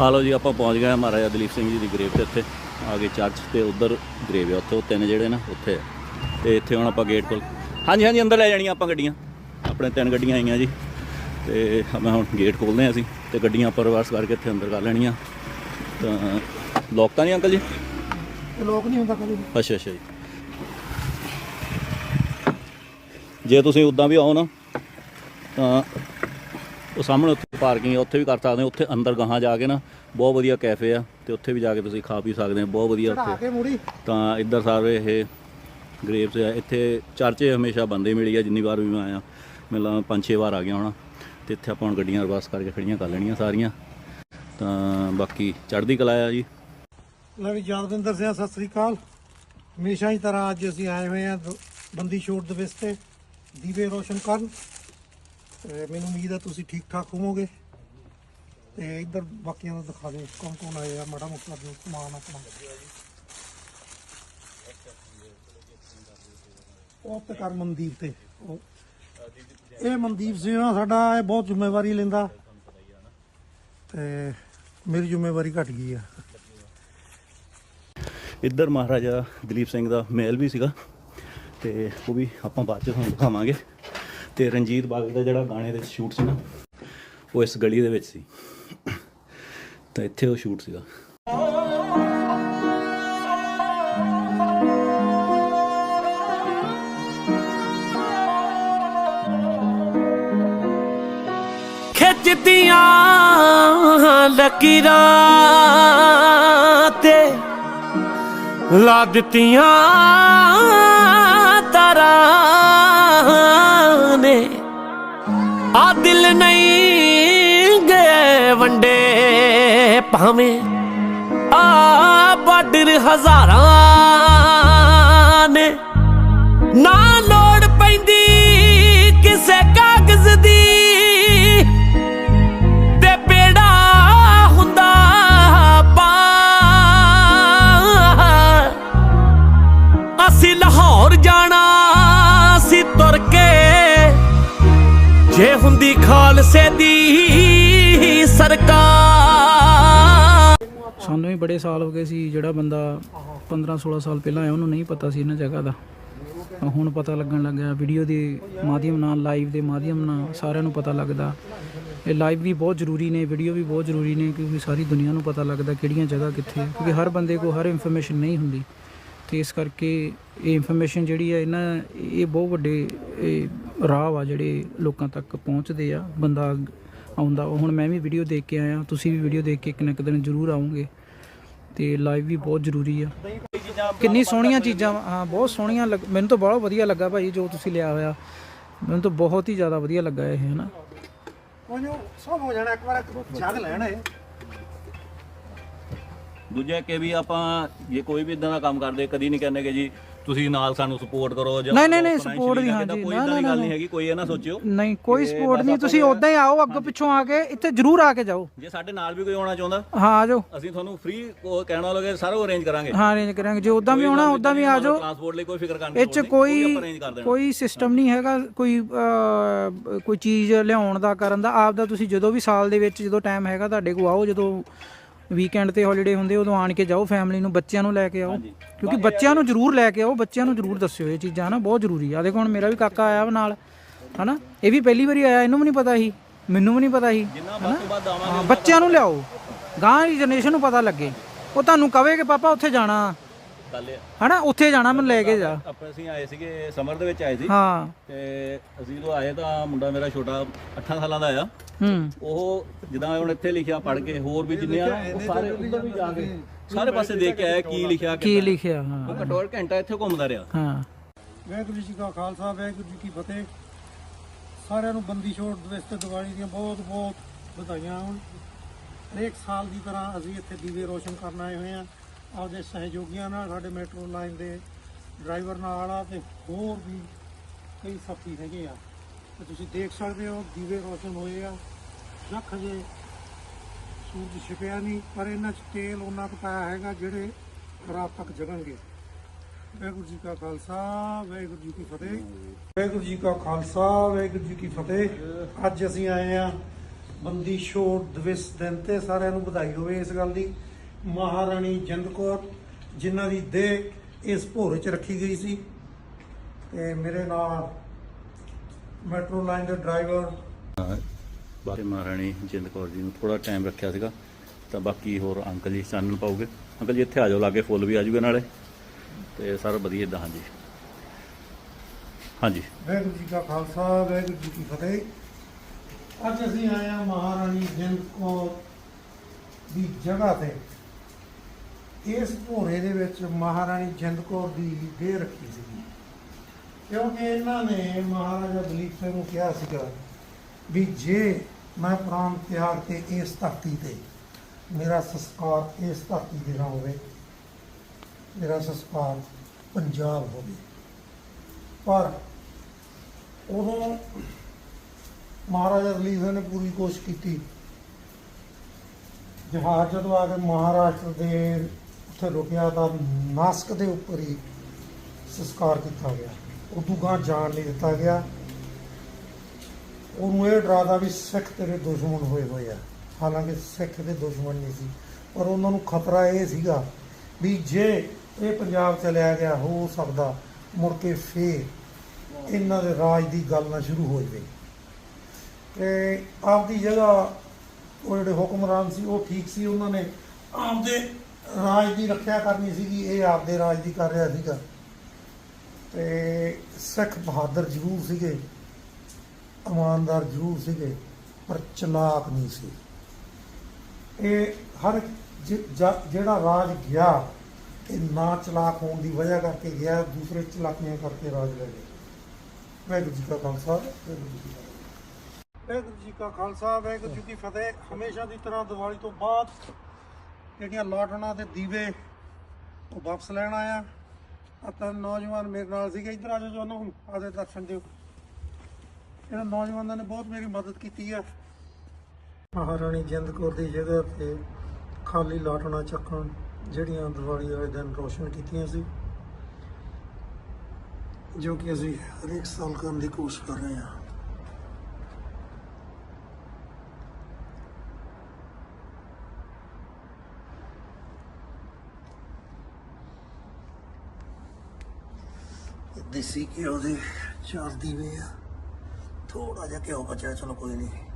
ਆ ਲਓ ਜੀ ਆਪਾਂ ਪਹੁੰਚ ਗਏ ਮਹਾਰਾਜਾ ਦਲੀਪ ਸਿੰਘ ਜੀ ਦੀ ਗ੍ਰੇਵ ਤੇ ਇੱਥੇ ਆ ਗਏ ਚਰਚ ਤੇ ਉਧਰ ਗ੍ਰੇਵ ਹੈ ਉੱਥੇ ਉਹ ਤਿੰਨ ਜਿਹੜੇ ਨਾ ਉੱਥੇ ਆ। ਤੇ ਇੱਥੇ ਹੁਣ ਆਪਾਂ ਗੇਟ ਕੋਲ ਹਾਂਜੀ ਹਾਂਜੀ ਅੰਦਰ ਲੈ ਜਾਣੀਆਂ ਆਪਾਂ ਗੱਡੀਆਂ। ਆਪਣੇ ਤਿੰਨ ਗੱਡੀਆਂ ਆਈਆਂ ਜੀ। ਤੇ ਮੈਂ ਹੁਣ ਗੇਟ ਖੋਲਦੇ ਹਾਂ ਅਸੀਂ ਤੇ ਗੱਡੀਆਂ ਆਪਾਂ ਰਿਵਰਸ ਕਰਕੇ ਇੱਥੇ ਅੰਦਰ ਕਰ ਲੈਣੀਆਂ। ਤਾਂ ਲੋਕ ਤਾਂ ਨਹੀਂ ਅੰਕਲ ਜੀ? ਲੋਕ ਨਹੀਂ ਹੁੰਦਾ ਕਦੇ ਅੱਛਾ ਅੱਛਾ ਜੀ। ਜੇ ਤੁਸੀਂ ਉਦਾਂ ਵੀ ਆਓ ਨਾ ਤਾਂ ਉਹ ਸਾਹਮਣੇ ਪਾਰਕਿੰਗ ਹੈ ਉੱਥੇ ਵੀ ਕਰ ਸਕਦੇ ਹੋ ਉੱਥੇ ਅੰਦਰ ਗਾਹਾਂ ਜਾ ਕੇ ਨਾ ਬਹੁਤ ਵਧੀਆ ਕੈਫੇ ਆ ਤੇ ਉੱਥੇ ਵੀ ਜਾ ਕੇ ਤੁਸੀਂ ਖਾ ਪੀ ਸਕਦੇ ਹੋ ਬਹੁਤ ਵਧੀਆ ਉੱਥੇ। ਤਾਂ ਇੱਧਰ ਸਾਰੇ ਇਹ ਗ੍ਰੇਵਸ ਆ ਇੱਥੇ ਚਰਚੇ ਹਮੇਸ਼ਾ ਬੰਦੇ ਮਿਲੀ ਆ ਜਿੰਨੀ ਵਾਰ ਵੀ ਮੈਂ ਆਇਆ ਮਿਲਾਂ ਪੰਜ ਛੇ ਵਾਰ ਆ ਗਿਆ ਹੋਣਾ ਤੇ ਇੱਥੇ ਆਪਾਂ ਹੁਣ ਗੱਡੀਆਂ ਰਿਵਰਸ ਕਰਕੇ ਖੜੀਆਂ ਕਰ ਲੈਣੀਆਂ ਸਾਰੀਆਂ। ਤਾਂ ਬਾਕੀ ਚੜ੍ਹਦੀ ਕਲਾ ਆ ਜੀ। ਲੈ ਵੀ ਯਾਦਵਿੰਦਰ ਸਿੰਘ ਸਤਿ ਸ੍ਰੀ ਅਕਾਲ। ਹਮੇਸ਼ਾ ਹੀ ਤਰ੍ਹਾਂ ਅੱਜ ਅਸੀਂ ਆਏ ਹੋਏ ਆ ਬੰਦੀ ਛੋੜ ਦਿਵਸ ਤੇ ਦੀਵੇ ਰੋਸ਼ਨ ਕਰਨ। ਮੈਨੂੰ ਉਮੀਦ ਹੈ ਤੁਸੀਂ ਠੀਕ ਠਾਕ ਹੋਵੋਗੇ। ਤੇ ਇੱਧਰ ਬਾਕੀਆਂ ਦਾ ਦਿਖਾ ਦਿਓ ਕੌਣ ਕੌਣ ਆਇਆ ਮਾੜਾ ਮੋਟਾ ਜੋ ਸਮਾਨ ਆਪਣਾ। ਉਹ ਤੇ ਕਰ ਮਨਦੀਪ ਤੇ। ਉਹ ਇਹ ਮਨਦੀਪ ਸਿੰਘ ਸਾਡਾ ਇਹ ਬਹੁਤ ਜ਼ਿੰਮੇਵਾਰੀ ਲੈਂਦਾ। ਤੇ ਮੇਰੀ ਜ਼ਿੰਮੇਵਾਰੀ ਘਟ ਗਈ ਆ। ਇੱਧਰ ਮਹਾਰਾਜਾ ਦਲੀਪ ਸਿੰਘ ਦਾ ਮਹਿਲ ਵੀ ਸੀਗਾ। ਤੇ ਉਹ ਵੀ ਆਪਾਂ ਬਾਅਦ ਚ ਤੁਹਾਨੂੰ ਦਿਖਾਵਾਂਗੇ। ਤੇ ਰਣਜੀਤ ਬਾਗ ਦਾ ਜਿਹੜਾ ਗਾਣੇ ਦੇ ਸ਼ੂਟ ਸੀ ਨਾ, ਉਹ ਇਸ ਗਲੀ ਦੇ ਵਿੱਚ ਸੀ। ਤਾਂ ਇੱਥੇ ਉਹ ਸ਼ੂਟ ਸੀਗਾ। ਖਿੱਚਦੀਆਂ ਲਕੀਰਾਂ ਤੇ ਲਾ ਦਿੱਤੀਆਂ ਤਾਰਾਂ ਨੇ। ਆ ਦਿਲ ਨਹੀਂ ਗਏ ਵੰਡੇ ਭਾਵੇਂ ਆ ਬਾਰਡਰ ਹਜ਼ਾਰਾਂ ਨੇ। ਨਾ ਲੋੜ ਪੈਂਦੀ ਕਿਸੇ ਕਾਗਜ਼ ਦੀ। ਜੇ ਖਾਲਸੇ ਦੀ ਸਰਕਾਰ। ਸਾਨੂੰ ਵੀ ਬੜੇ ਸਾਲ ਹੋ ਗਏ ਸੀ, ਜਿਹੜਾ ਬੰਦਾ 15 16 ਸਾਲ ਪਹਿਲਾਂ ਆਇਆ, ਉਹਨੂੰ ਨਹੀਂ ਪਤਾ ਸੀ ਇਹਨਾਂ ਜਗ੍ਹਾ ਦਾ। ਤਾਂ ਹੁਣ ਪਤਾ ਲੱਗਣ ਲੱਗਿਆ ਵੀਡੀਓ ਦੇ ਮਾਧਿਅਮ ਨਾਲ ਲਾਈਵ ਦੇ ਮਾਧਿਅਮ ਨਾਲ ਸਾਰਿਆਂ ਨੂੰ ਪਤਾ ਲੱਗਦਾ। ਇਹ ਲਾਈਵ ਵੀ ਬਹੁਤ ਜ਼ਰੂਰੀ ਨੇ ਵੀਡੀਓ ਵੀ ਬਹੁਤ ਜ਼ਰੂਰੀ ਨੇ, ਕਿਉਂਕਿ ਸਾਰੀ ਦੁਨੀਆ ਨੂੰ ਪਤਾ ਲੱਗਦਾ ਕਿਹੜੀਆਂ ਜਗ੍ਹਾ ਕਿੱਥੇ ਹੈ। ਕਿਉਂਕਿ ਹਰ ਬੰਦੇ ਕੋਲ ਹਰ ਇਨਫੋਰਮੇਸ਼ਨ ਨਹੀਂ ਹੁੰਦੀ। ਤੇ ਇਸ ਕਰਕੇ ਇਹ ਇਨਫੋਰਮੇਸ਼ਨ ਜਿਹੜੀ ਹੈ, ਇਹਨਾਂ ਇਹ ਬਹੁਤ ਵੱਡੇ ਰਾਹ ਆ ਜਿਹੜੇ ਲੋਕਾਂ ਤੱਕ ਪਹੁੰਚਦੇ ਆ ਬੰਦਾ ਆਉਂਦਾ। ਹੁਣ ਮੈਂ ਵੀ ਵੀਡੀਓ ਦੇਖ ਕੇ ਆਇਆ ਤੁਸੀਂ ਵੀ ਵੀਡੀਓ ਦੇਖ ਕੇ ਇੱਕ ਨਾ ਇੱਕ ਦਿਨ ਜ਼ਰੂਰ ਆਉਂਗੇ ਤੇ ਲਾਈਵ ਵੀ ਬਹੁਤ ਜ਼ਰੂਰੀ ਆ। ਕਿੰਨੀ ਸੋਹਣੀਆਂ ਚੀਜ਼ਾਂ ਵਾ। ਹਾਂ ਬਹੁਤ ਸੋਹਣੀਆਂ ਮੈਨੂੰ ਤਾਂ ਬਹੁਤ ਵਧੀਆ ਲੱਗਾ ਭਾਈ ਜੋ ਤੁਸੀਂ ਲਿਆ ਹੋਇਆ। ਮੈਨੂੰ ਤਾਂ ਬਹੁਤ ਹੀ ਜ਼ਿਆਦਾ ਵਧੀਆ ਲੱਗਾ ਇਹ ਹਨਾ। ਕੋਈ ਨੀ, ਸਭ ਹੋ ਜਾਣਾ ਇੱਕ ਵਾਰ ਜਗ ਲੈਣ ਇਹ। ਦੂਜਾ ਕਿ ਵੀ ਆਪਾਂ ਜੇ ਕੋਈ ਵੀ ਇਦਾਂ ਦਾ ਕੰਮ ਕਰਦੇ ਕਦੀ ਨਹੀਂ ਕਹਿੰਦੇ ਕਿ ਜੀ ਤੁਸੀਂ ਨਾਲ ਸਾਨੂੰ ਸਪੋਰਟ ਕਰੋ ਜਾਂ ਨਹੀਂ, ਨਹੀਂ, ਨਹੀਂ, support ਦੀ, ਹਾਂਜੀ, ਕੋਈ ਨਾ, ਗੱਲ। ਨਹੀਂ ਹੈਗੀ ਕੋਈ ਇਹ ਨਾ ਸੋਚਿਓ। ਨਹੀਂ ਕੋਈ ਸਪੋਰਟ ਨਹੀਂ ਤੁਸੀਂ ਉਦਾਂ ਹੀ ਆਓ ਅੱਗੋਂ ਪਿੱਛੋਂ ਆ ਕੇ ਇੱਥੇ ਜ਼ਰੂਰ ਆ ਕੇ ਜਾਓ। ਜੇ ਸਾਡੇ ਨਾਲ ਵੀ ਕੋਈ ਆਉਣਾ ਚਾਹੁੰਦਾ ਹਾਂ ਆ ਜਾਓ ਅਸੀਂ ਤੁਹਾਨੂੰ ਫ੍ਰੀ ਕਹਿਣਾ ਲੋਗੇ ਸਾਰਾ ਅਰੇਂਜ ਕਰਾਂਗੇ। ਹਾਂ ਅਰੇਂਜ ਕਰਾਂਗੇ। ਜੇ ਉਦਾਂ ਵੀ ਆਉਣਾ ਉਦਾਂ ਵੀ ਆ ਜਾਓ ਟਰਾਂਸਪੋਰਟ ਲਈ ਕੋਈ ਫਿਕਰ ਕਰਨ ਦੀ ਲੋੜ ਨਹੀਂ, ਕੋਈ ਕੋਈ ਸਿਸਟਮ ਨਹੀਂ ਹੈਗਾ ਕੋਈ ਕੋਈ ਚੀਜ਼ ਲਿਆਉਣ ਦਾ ਕਰਨ ਦਾ। ਆਪ ਦਾ ਤੁਸੀਂ ਜਦੋਂ ਵੀ ਸਾਲ ਦੇ ਵਿੱਚ ਜਦੋਂ ਟਾਈਮ ਹੈਗਾ ਤੁਹਾਡੇ ਕੋਲ ਆਓ ਜਦੋਂ ਵੀਕਐਂਡ ਤੇ ਹੌਲੀਡੇ ਹੁੰਦੇ ਉਦੋਂ ਆਣ ਕੇ ਜਾਓ ਫੈਮਿਲੀ ਨੂੰ ਬੱਚਿਆਂ ਨੂੰ ਲੈ ਕੇ ਆਓ। ਕਿਉਂਕਿ ਬੱਚਿਆਂ ਨੂੰ ਜ਼ਰੂਰ ਲੈ ਕੇ ਆਓ ਬੱਚਿਆਂ ਨੂੰ ਜ਼ਰੂਰ ਦੱਸਿਓ ਇਹ ਚੀਜ਼ਾਂ ਨਾ ਬਹੁਤ ਜ਼ਰੂਰੀ ਆ। ਦੇਖੋ ਹੁਣ ਮੇਰਾ ਵੀ ਕਾਕਾ ਆਇਆ ਵਾ ਨਾਲ ਹਨਾ ਇਹ ਵੀ ਪਹਿਲੀ ਵਾਰੀ ਆਇਆ ਇਹਨੂੰ ਵੀ ਨਹੀਂ ਪਤਾ ਸੀ ਮੈਨੂੰ ਵੀ ਨਹੀਂ ਪਤਾ ਸੀ ਬੱਚਿਆਂ ਨੂੰ ਲਿਆਓ। ਗਾਂ ਦੀ ਜਨਰੇਸ਼ਨ ਨੂੰ ਪਤਾ ਲੱਗੇ। ਉਹ ਤੁਹਾਨੂੰ ਕਵੇ ਕਿ ਪਾਪਾ ਉੱਥੇ ਜਾਣਾ। ਹਨਾ ਉੱਥੇ ਜਾਣਾ ਮੈਨੂੰ ਲੈ ਕੇ ਜਾ। ਆਪਾਂ ਅਸੀਂ ਆਏ ਸੀਗੇ ਸਮਰ ਦੇ ਵਿੱਚ ਆਏ ਸੀ। ਹਾਂ। ਤੇ ਅਸੀਂ ਜਦੋਂ ਆਏ ਤਾਂ ਮੁੰਡਾ ਮੇਰਾ ਛੋਟਾ 8 ਸਾਲਾਂ ਦਾ ਆ। ਹੂੰ। ਉਹ ਜਿੱਦਾਂ ਹੁਣ ਇੱਥੇ ਲਿਖਿਆ ਪੜ੍ਹ ਕੇ ਹੋਰ ਵੀ ਜਿੰਨੇ ਆ ਉਹ ਸਾਰੇ ਉੱਧਰ ਵੀ ਜਾ ਕੇ ਸਾਰੇ ਪਾਸੇ ਦੇਖ ਕੇ ਆਇਆ ਕੀ ਲਿਖਿਆ ਕੀ। ਲਿਖਿਆ ਹਾਂ। ਉਹ ਘੱਟੋ ਘੱਟ ਘੰਟਾ ਇੱਥੇ ਘੁੰਮਦਾ ਰਿਹਾ। ਹਾਂ। ਵਾਹਿਗੁਰੂ ਜੀ ਕਾ ਖਾਲਸਾ ਵਾਹਿਗੁਰੂ ਜੀ ਕੀ ਫਤਿਹ। ਸਾਰਿਆਂ ਨੂੰ ਬੰਦੀ ਛੋੜ ਦਿਵਸ ਤੇ ਦੀਵਾਲੀ ਦੀਆਂ ਬਹੁਤ ਬਹੁਤ ਵਧਾਈਆਂ ਹੋਣ। ਹਰੇਕ ਸਾਲ ਦੀ ਤਰ੍ਹਾਂ ਅਸੀਂ ਇੱਥੇ ਦੀਵੇ ਰੋਸ਼ਨ ਕਰਨ ਆਏ ਹੋਏ ਆ ਆਪਦੇ ਸਹਿਯੋਗੀਆਂ ਨਾਲ, ਸਾਡੇ ਮੈਟਰੋ ਲਾਈਨ ਦੇ ਡਰਾਈਵਰ ਨਾਲ ਆ ਤੇ ਹੋਰ ਵੀ ਕਈ ਸਾਥੀ ਹੈਗੇ ਆ। ਤੇ ਤੁਸੀਂ ਦੇਖ ਸਕਦੇ ਹੋ, ਦੀਵੇ ਰੋਸ਼ਨ ਹੋਏ ਆ। ਲੱਖ ਜੇ ਸੂਰਜ ਛਿਪਿਆ ਨਹੀਂ, ਪਰ ਇਹਨਾਂ 'ਚ ਤੇਲ ਉਹਨਾਂ ਕੁ ਪਾਇਆ ਹੈਗਾ ਜਿਹੜੇ ਰਾਤ ਤੱਕ ਜਗਣਗੇ। ਵਾਹਿਗੁਰੂ ਜੀ ਕਾ ਖਾਲਸਾ, ਵਾਹਿਗੁਰੂ ਜੀ ਕੀ ਫਤਿਹ। ਵਾਹਿਗੁਰੂ ਜੀ ਕਾ ਖਾਲਸਾ, ਵਾਹਿਗੁਰੂ ਜੀ ਕੀ ਫਤਿਹ। ਅੱਜ ਅਸੀਂ ਆਏ ਆ ਬੰਦੀ ਛੋੜ ਦਿਵਸ ਦਿਨ ਤੇ ਸਾਰਿਆਂ ਨੂੰ ਵਧਾਈ ਹੋਵੇ ਇਸ ਗੱਲ ਦੀ। ਮਹਾਰਾਣੀ ਜਿੰਦ ਕੌਰ ਜਿਨ੍ਹਾਂ ਦੀ ਦੇਹ ਇਸ ਭੋਰੇ 'ਚ ਰੱਖੀ ਗਈ ਸੀ ਤੇ ਮੇਰੇ ਨਾਲ ਮੈਟਰੋ ਲਾਈਨ ਦੇ ਡਰਾਈਵਰ ਬਾਕੀ ਮਹਾਰਾਣੀ ਜਿੰਦ ਕੌਰ ਜੀ ਨੂੰ ਥੋੜਾ ਟਾਈਮ ਰੱਖਿਆ ਸੀਗਾ ਤਾਂ ਬਾਕੀ ਹੋਰ ਅੰਕਲ ਜੀ ਚਾਨਣ ਪਾਉਗੇ ਅੰਕਲ ਜੀ ਇੱਥੇ ਆ ਜਾਓ ਲਾਗੇ ਫੁੱਲ ਵੀ ਆ ਜੂਗੇ ਨਾਲੇ। ਤੇ ਸਾਰਾ ਵਧੀਆ ਇਦਾਂ ਹਾਂਜੀ। ਹਾਂਜੀ। ਵਾਹਿਗੁਰੂ ਜੀ ਕਾ ਖਾਲਸਾ ਵਾਹਿਗੁਰੂ ਜੀ ਕੀ ਫਤਿਹ। ਅੱਜ ਅਸੀਂ ਆਏ ਹਾਂ ਮਹਾਰਾਣੀ ਜਿੰਦ ਕੌਰ ਦੀ ਜਗ੍ਹਾ ਤੇ। ਇਸ ਭੋਰੇ ਦੇ ਵਿੱਚ ਮਹਾਰਾਣੀ ਜਿੰਦ ਕੌਰ ਦੀ ਦੇਹ ਰੱਖੀ ਸੀਗੀ। ਕਿਉਂਕਿ ਇਹਨਾਂ ਨੇ ਮਹਾਰਾਜਾ ਦਲੀਪ ਸਿੰਘ ਨੂੰ ਕਿਹਾ ਸੀਗਾ ਵੀ ਜੇ ਮੈਂ ਪ੍ਰਾਣ ਤਿਆਗ 'ਤੇ ਇਸ ਧਰਤੀ ਤੇ ਮੇਰਾ ਸੰਸਕਾਰ ਇਸ ਧਰਤੀ ਦੇ ਨਾਲ ਹੋਵੇ, ਮੇਰਾ ਸੰਸਕਾਰ ਪੰਜਾਬ ਹੋਵੇ। ਪਰ ਉਦੋਂ ਮਹਾਰਾਜਾ ਦਲੀਪ ਸਿੰਘ ਨੇ ਪੂਰੀ ਕੋਸ਼ਿਸ਼ ਕੀਤੀ। ਜਹਾਜ਼ ਜਦੋਂ ਆ ਕੇ ਮਹਾਰਾਸ਼ਟਰ ਦੇ ਉੱਥੇ ਰੁਕਿਆ ਤਾਂ ਮਾਸਕ ਦੇ ਉੱਪਰ ਹੀ ਸੰਸਕਾਰ ਕੀਤਾ ਗਿਆ। ਉਦੋਂ ਗਾਂ ਜਾਣ ਨਹੀਂ ਦਿੱਤਾ ਗਿਆ। ਉਹਨੂੰ ਇਹ ਡਰਾਦਾ ਵੀ ਸਿੱਖ ਤੇਰੇ ਦੁਸ਼ਮਣ ਹੋਏ ਹੋਏ ਆ। ਹਾਲਾਂਕਿ ਸਿੱਖ ਦੇ ਦੁਸ਼ਮਣ ਨਹੀਂ ਸੀ, ਪਰ ਉਹਨਾਂ ਨੂੰ ਖਤਰਾ ਇਹ ਸੀਗਾ ਵੀ ਜੇ ਇਹ ਪੰਜਾਬ ਚਲਿਆ ਗਿਆ, ਹੋ ਸਕਦਾ ਮੁੜ ਕੇ ਫੇਰ ਇਹਨਾਂ ਦੇ ਰਾਜ ਦੀ ਗੱਲ ਨਾ ਸ਼ੁਰੂ ਹੋ ਜਾਵੇ। ਤੇ ਆਪਦੀ ਜਗ੍ਹਾ ਉਹ ਜਿਹੜੇ ਹੁਕਮਰਾਨ ਸੀ, ਉਹ ਠੀਕ ਸੀ। ਉਹਨਾਂ ਨੇ ਆਪਦੇ ਰਾਜ ਦੀ ਰੱਖਿਆ ਕਰਨੀ ਸੀਗੀ, ਇਹ ਆਪਦੇ ਰਾਜ ਦੀ ਕਰ ਰਿਹਾ ਸੀਗਾ। ਤੇ ਸਿੱਖ ਬਹਾਦਰ ਜ਼ਰੂਰ ਸੀਗੇ, ਇਮਾਨਦਾਰ ਜ਼ਰੂਰ ਸੀਗੇ, ਪਰ ਚਲਾਕ ਨਹੀਂ ਸੀ। ਇਹ ਹਰ ਜਿਹੜਾ ਰਾਜ ਗਿਆ, ਇਹ ਨਾ ਚਲਾਕ ਹੋਣ ਦੀ ਵਜ੍ਹਾ ਕਰਕੇ ਗਿਆ, ਦੂਸਰੇ ਚਲਾਕੀਆਂ ਕਰਕੇ ਰਾਜ ਲੈ ਗਏ ਵਾਹਿਗੁਰੂ ਜੀ ਕਾ ਖਾਲਸਾ, ਵਾਹਿਗੁਰੂ ਜੀ ਕੀ ਫਤਿਹ। ਵਾਹਿਗੁਰੂ ਜੀ ਕਾ ਖਾਲਸਾ, ਵਾਹਿਗੁਰੂ ਜੀ ਕੀ ਫਤਿਹ। ਹਮੇਸ਼ਾ ਦੀ ਤਰ੍ਹਾਂ ਦੀਵਾਲੀ ਤੋਂ ਬਾਅਦ ਜਿਹੜੀਆਂ ਲਾਟਣਾ ਤੇ ਦੀਵੇ ਉਹ ਵਾਪਸ ਲੈਣ ਆਇਆ। ਅਤੇ ਨੌਜਵਾਨ ਮੇਰੇ ਨਾਲ ਸੀਗੇ। ਇੱਧਰ ਆ ਜਾਓ ਜੀ ਉਹਨਾਂ ਨੂੰ ਆਦੇ ਦਰਸ਼ਨ ਦਿਓ। ਇਹਨਾਂ ਨੌਜਵਾਨਾਂ ਨੇ ਬਹੁਤ ਮੇਰੀ ਮਦਦ ਕੀਤੀ ਆ। ਮਹਾਰਾਣੀ ਜਿੰਦ ਕੌਰ ਦੀ ਜਗ੍ਹਾ ਤੇ ਖਾਲੀ ਲਾਟਣਾ ਚੱਕਣ ਜਿਹੜੀਆਂ ਦੀਵਾਲੀ ਵਾਲੇ ਦਿਨ ਰੋਸ਼ਨ ਕੀਤੀਆਂ ਸੀ, ਜੋ ਕਿ ਅਸੀਂ ਹਰੇਕ ਸਾਲ ਕਰਨ ਦੀ ਕੋਸ਼ਿਸ਼ ਕਰ ਰਹੇ ਹਾਂ। ਦੇਸੀ ਘਿਓ ਦੇ ਚੱਲਦੀ ਦੀਵੇ ਆ। ਥੋੜਾ ਜਿਹਾ ਘਿਓ ਬਚਿਆ ਚਲੋ ਕੋਈ ਨਹੀਂ।